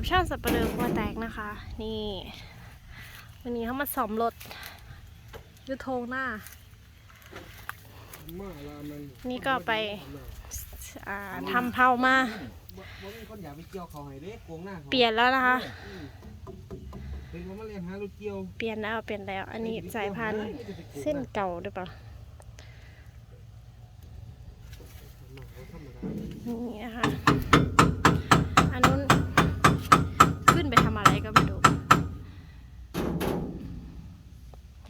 กับช่างสับปะเลอหัวแตกนะคะ นี่ วันนี้เขามาสอมรถยูโทงหน้าาามันนี่ก็ไปอ่าทำเผามา เปลี่ยนแล้วนะคะ เปลี่ยนแล้วเปลี่ยนแล้ว อันนี้สายพันธุ์เส้นเก่าหรือเปล่าธรรมดานี่นะคะ อันนู้นขึ้นไปทำอะไรก็ไม่รู้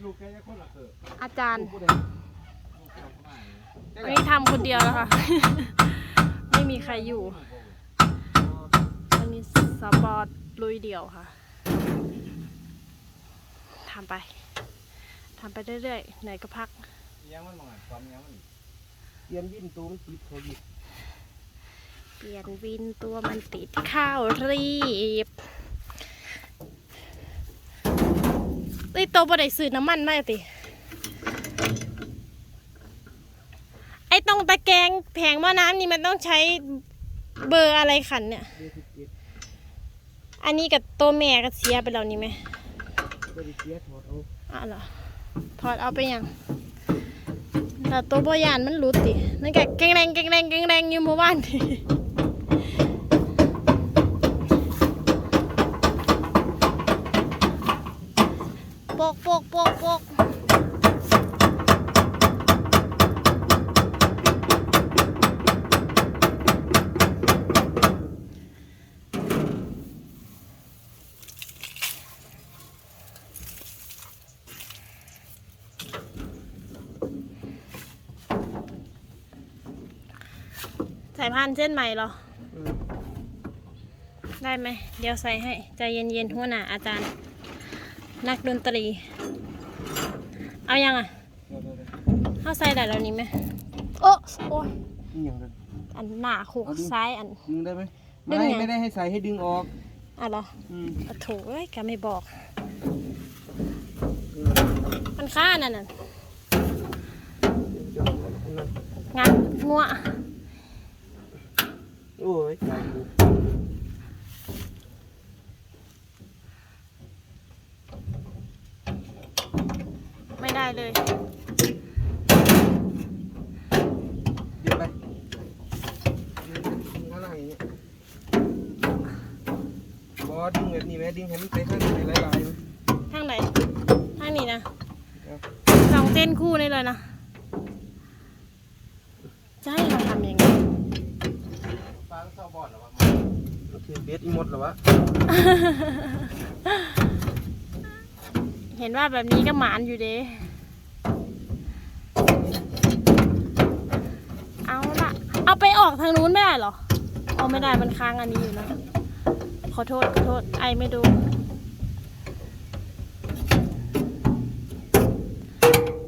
ลูกแกจะคนละเกิด อา จารย์ผู้ใดอันนี้ทำคนเดียวแล้วค่ะ ไม่มีใครอยู่ อันนี้สปอร์ตลุยเดี่ยวค่ะทำไปทำไปเรื่อยๆเหนื่อยก็พักยังมันมองความยังมันเตรียมยินตัวมันติดเขาอยู่เปลี่ยนวินตัวมันติดข้าวรีบไอ้ยโตบ่ได้ซื้อน้ำมันมา ติไอ้ตรงตะแกรงแผงหม้อน้ำนี่มันต้องใช้เบอร์อะไรขันเนี่ย อันนี้กับตัวแม่ก็เสียไปแล้วนี่ไหมเสียถอดเอาอ้าวเหรอถอดเอาไปยังแต่ตัวบอยานมันหลุดตินั่นแกแกงแรงแกงแรงแกงแรงอยู่เมื่อวานนี่โปกโปกปกปก สายพานเส้นใหม่เหรอเออได้ไหม เดี๋ยวใส่ให้ ใจเย็นๆหัวหน้าอาจารย์ นักดนตรี เอายังอะเดี๋ยวเดี๋ยวเดี๋ยวเข้าใส่ได้แล้วนี่ไหมโอ้โอ้ยนี่อย่างนั้นอันหน้าโขกซ้ายอัน ดึงได้ไหมดึงไม่ไงไม่ได้ให้ใส่ให้ดึงออกอะเหรออืมอะโถเอ้ยแกไม่บอกเออมันค่านั่นน่ะเดี๋ยวเอานั่นงานงัวโอ้ยตายกูไม่ได้เลย เดี๋ยวไปดึงข้างล่างอย่างเงี้ยบอดึงแบบนี้ไหมดึงให้มันไปข้างในหลายๆไหมทางไหน ทางนี้นะสองเส้นคู่นี่เลยนะจะให้เรา อดหรอวะโอเคเบสอีหมดแล้ววะ เห็นว่าแบบนี้ก็หมานอยู่เด้เอาละเอาไปออกทางนู้นไม่ได้เหรอเอาไม่ได้มันค้างอันนี้อยู่นะ ขอโทษขอโทษไอไม่ดู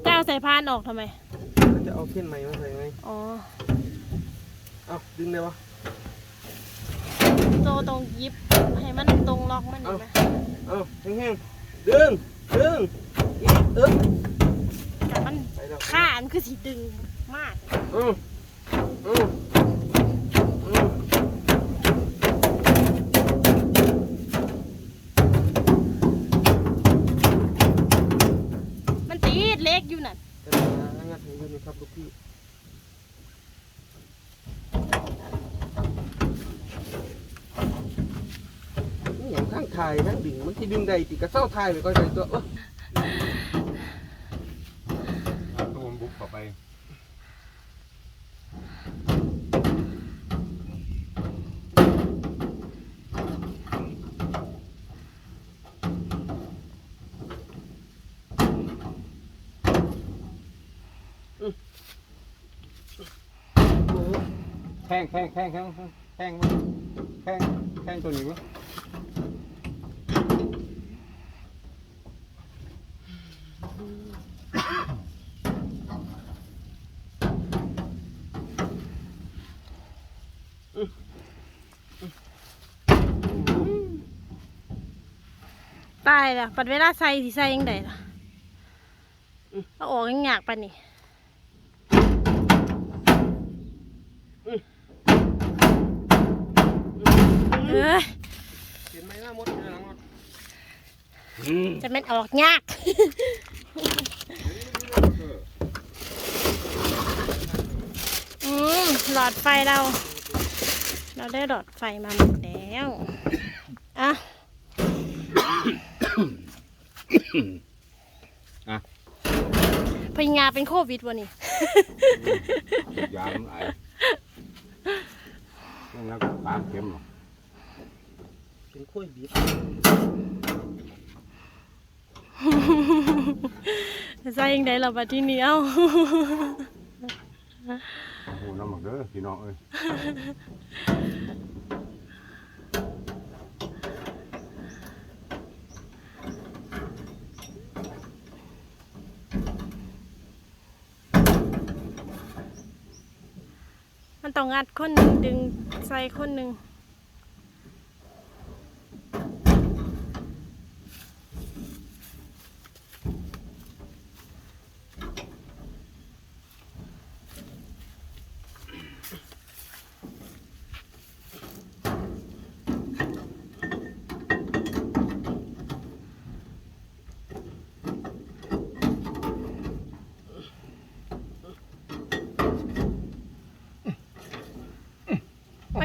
จะเอาสายพานออกทำไมแล้วจะเอาเส้นใหม่มาใส่ไง อ๋อ เอาดึงได้ปะ โตตรงยิบให้มันตรงล็อกมันเห็นไหมเอาแห้งๆดึงดึงอีกเออแต่มันไปแล้วข้ามันคือสีดึงมากอืมอืมอืมมันตีดเล็กอยู่น่ะกระดาษงัดให้ดูหนะครับลูกพี่นี่อย่างทั้ง ถ่ายทั้งดึงมันที่ดึงได้ติกระเซ้าถ่ายไปก็ได้ตัวเออตัวมันบุกเข้าไปแข้งแข้งแข้งแข้งแข้งแข้งแข้งตัวนี้มั้ย ตายละปัดเวลาใส่สิใส่ยังไงล่ะเอาออกยังยากปะนี่เอ้ยหมดหลังหมดจะแม่นออกยาก อืมหลอดไฟเรา เราได้หลอดไฟมาหมดแล้ว อะ อะพยงาเป็นโควิดวะนี่ยามันไอนั่นแล้วก็ตามเข็มหรอกเป็นข้อยบีบใส่ยังไงเราบัดที่นี้เอ้าโอ้โหน้ำหมักเด้อพี่น้องเอ้ย มันต้องงัดคนหนึ่งดึงใส่คนหนึ่ง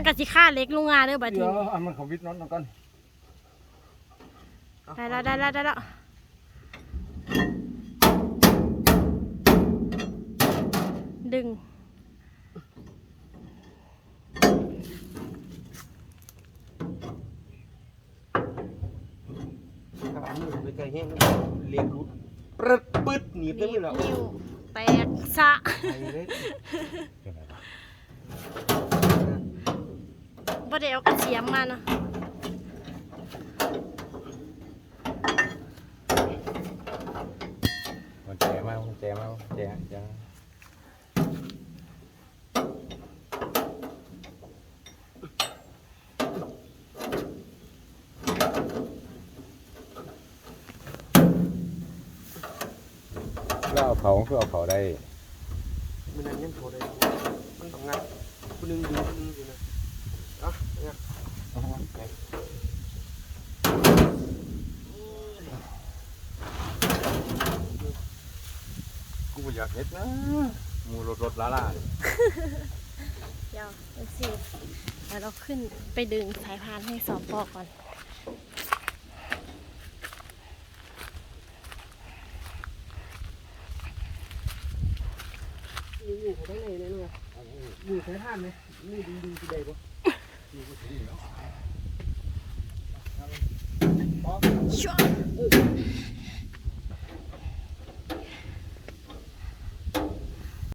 กะสิค่าเล็กลุงงาเด้อบัดเดี๋นี้ยวเอามันเขาวิทย์น้องกันได้แล้วได้แล้วได้แล้วดึงถ้าเอามือไปไกลแห้งเลียนรุดปรึดปึ๊ดหนีบได้ไหมล่ะนิ้วแตกซะไปเลย บ่ได้เอากระเทียมมาเนาะมันแจมามันแจมาแจแจก็เอาเขาคือเอาเขาได้ มันนั่นยังโทรได้ มันต้องงัดคนหนึงดึงคนหนึงอยู่นะเอะเนี่ยกูบ่อยากเฮ็ดนะหมูรถรถลาล่าเนี่ยเดี๋ยวดูสิเดี๋ยวเราขึ้นไปดึงสายพานให้สอบปอกก่อนอยู่อยู่เขาได้เลยเนี่ยอยู่ใช้ท่านไหมนี่ดึงดึงที่ใ Sure.